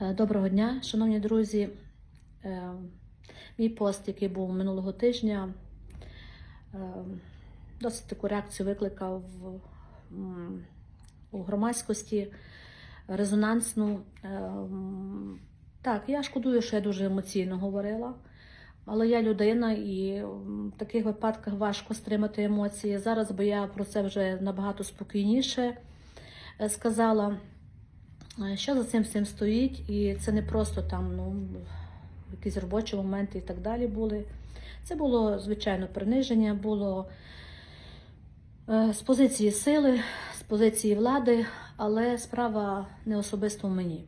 Е, Доброго дня, шановні друзі. Е, Мій пост, який був минулого тижня, е, досить таку реакцію викликав у громадськості резонансну. Так, я шкодую, що я дуже емоційно говорила, але я людина і в таких випадках важко стримати емоції. Зараз би я про це вже набагато спокійніше сказала. Що за цим всім стоїть? І це не просто там ну, якісь робочі моменти і так далі були. Це було, звичайно, приниження, було е, з позиції сили, з позиції влади, але справа не особисто в мені.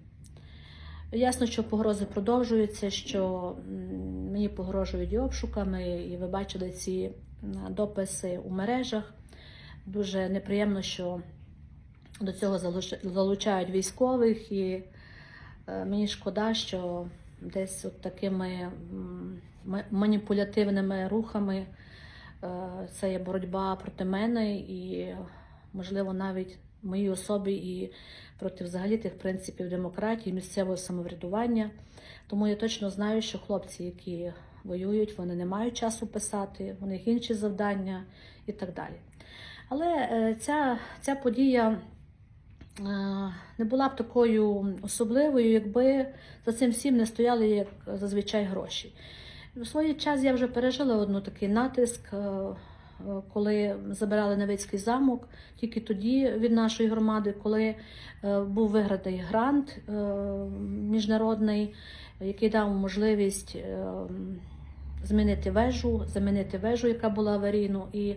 Ясно, що погрози продовжуються, що мені погрожують і обшуками, і ви бачили ці дописи у мережах. Дуже неприємно, що до цього залучають військових, і е, мені шкода, що десь от такими маніпулятивними рухами е, це є боротьба проти мене і, можливо, навіть моїй особі і проти взагалі тих принципів демократії, місцевого самоврядування. Тому я точно знаю, що хлопці, які воюють, вони не мають часу писати, у них інші завдання і так далі. Але е, ця, ця подія не була б такою особливою, якби за цим всім не стояли як зазвичай гроші. У свій час я вже пережила одну такий натиск, е, е, коли забирали Невицький замок, тільки тоді від нашої громади, коли е, був виграний грант міжнародний, який дав можливість змінити вежу, замінити вежу, яка була аварійну. І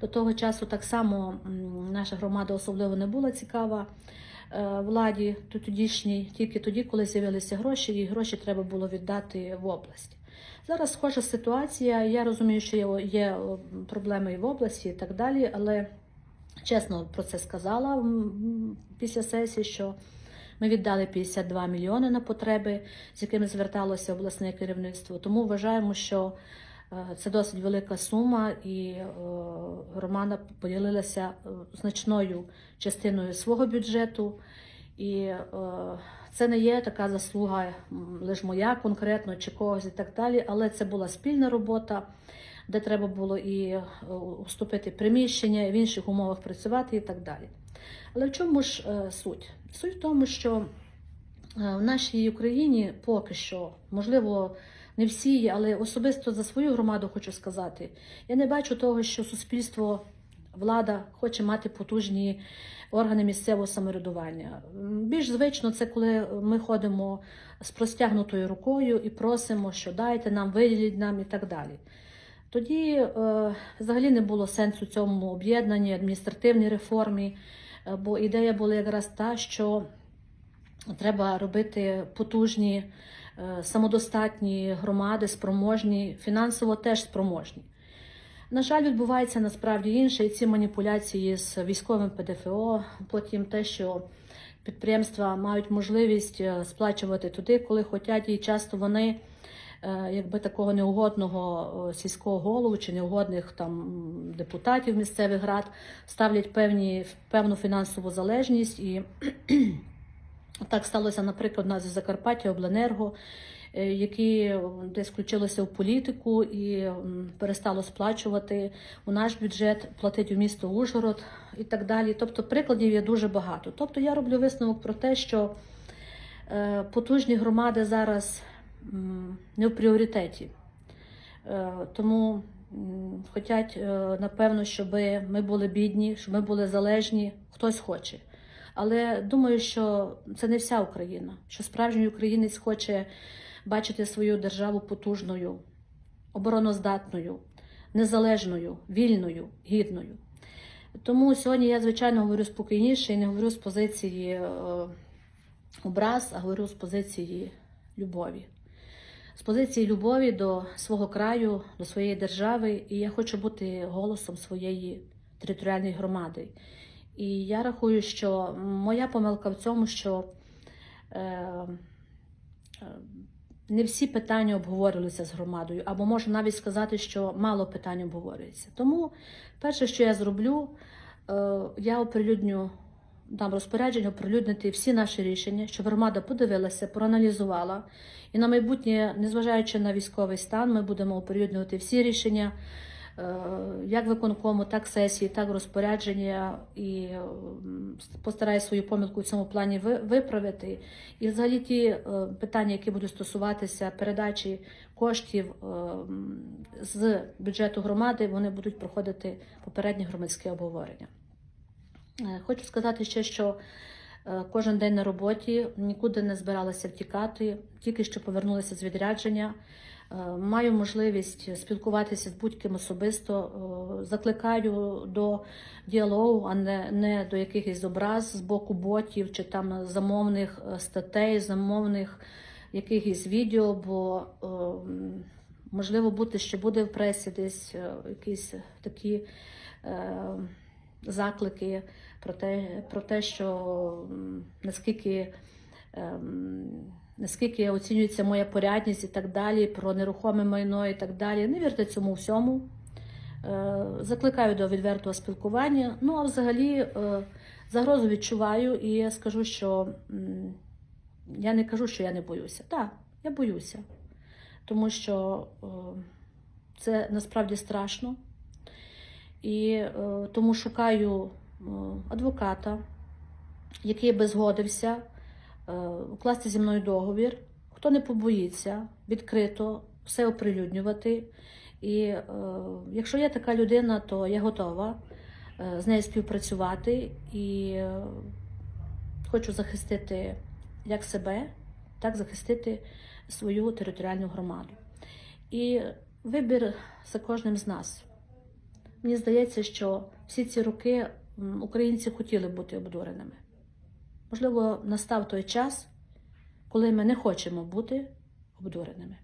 до того часу так само наша громада особливо не була цікава е, владі тодішній, тільки тоді, коли з'явилися гроші, і гроші треба було віддати в область. Зараз схожа ситуація. Я розумію, що є, є проблеми і в області, і так далі, але чесно про це сказала після сесії, що ми віддали 52 мільйони на потреби, з якими зверталося обласне керівництво. Тому вважаємо, що е, це досить велика сума, і е, громада поділилася е, значною частиною свого бюджету. І це не є така заслуга лише моя конкретно чи когось і так далі, але це була спільна робота, де треба було і е, уступити приміщення, і в інших умовах працювати і так далі. Але в чому ж е, суть? Суть в тому, що е, в нашій Україні поки що, можливо, не всі, але особисто за свою громаду хочу сказати, я не бачу того, що суспільство, влада хоче мати потужні органи місцевого самоврядування. Більш звично це коли ми ходимо з простягнутою рукою і просимо, що дайте нам, виділіть нам і так далі. Тоді е, взагалі не було сенсу цьому об'єднанні, адміністративній реформі, бо ідея була якраз та, що треба робити потужні, е, самодостатні громади, спроможні, фінансово теж спроможні. На жаль, відбувається насправді інше, і ці маніпуляції з військовим ПДФО, потім те, що підприємства мають можливість е, сплачувати туди, коли хочуть, і часто вони е, якби такого неугодного е, сільського голову чи неугодних там депутатів місцевих рад ставлять певні, певну фінансову залежність. І так сталося, наприклад, у нас в Закарпаття Обленерго, е, які десь включилися в політику і перестало сплачувати у наш бюджет, платить у місто Ужгород і так далі. Тобто прикладів є дуже багато. Тобто я роблю висновок про те, що е, потужні громади зараз не в пріоритеті. Е, Тому м, хотять, е, напевно, щоб ми були бідні, щоб ми були залежні, хтось хоче. Але думаю, що це не вся Україна, що справжній українець хоче бачити свою державу потужною, обороноздатною, незалежною, вільною, гідною. Тому сьогодні я, звичайно, говорю спокійніше і не говорю з позиції е, образ, а говорю з позиції любові. З позиції любові до свого краю, до своєї держави, і я хочу бути голосом своєї територіальної громади. І я рахую, що моя помилка в цьому, що е, е, не всі питання обговорювалися з громадою, або можу навіть сказати, що мало питань обговорюється. Тому перше, що я зроблю, е, я оприлюдню дам розпорядження оприлюднити всі наші рішення, щоб громада подивилася, проаналізувала. І на майбутнє, незважаючи на військовий стан, ми будемо оприлюднювати всі рішення, е, як виконкому, так сесії, так розпорядження, і е, м, постараюсь свою помилку в цьому плані виправити. І взагалі ті е, питання, які будуть стосуватися передачі коштів з бюджету громади, вони будуть проходити попереднє громадське обговорення. Е, Хочу сказати ще, що е, кожен день на роботі нікуди не збиралася втікати, тільки що повернулася з відрядження. Е, Маю можливість спілкуватися з будь-ким особисто. Закликаю до діалогу, а не, не до якихось образ з боку ботів чи там замовних статей, замовних якихось відео, бо можливо бути, що буде в пресі десь якісь такі. Заклики про те, про те, що наскільки, ем, наскільки оцінюється моя порядність і так далі, про нерухоме майно і так далі. Не вірте цьому всьому. Е, Закликаю до відвертого спілкування. Ну, а взагалі е, загрозу відчуваю, і я скажу, що я не кажу, що я не боюся. Так, я боюся, тому що е, це насправді страшно. І е, тому шукаю е, адвоката, який би згодився е, укласти зі мною договір. Хто не побоїться відкрито все оприлюднювати. І е, якщо є така людина, то я готова з нею співпрацювати і е, хочу захистити як себе, так захистити свою територіальну громаду. І вибір за кожним з нас. Мені здається, що всі ці роки українці хотіли бути обдуреними. Можливо, настав той час, коли ми не хочемо бути обдуреними.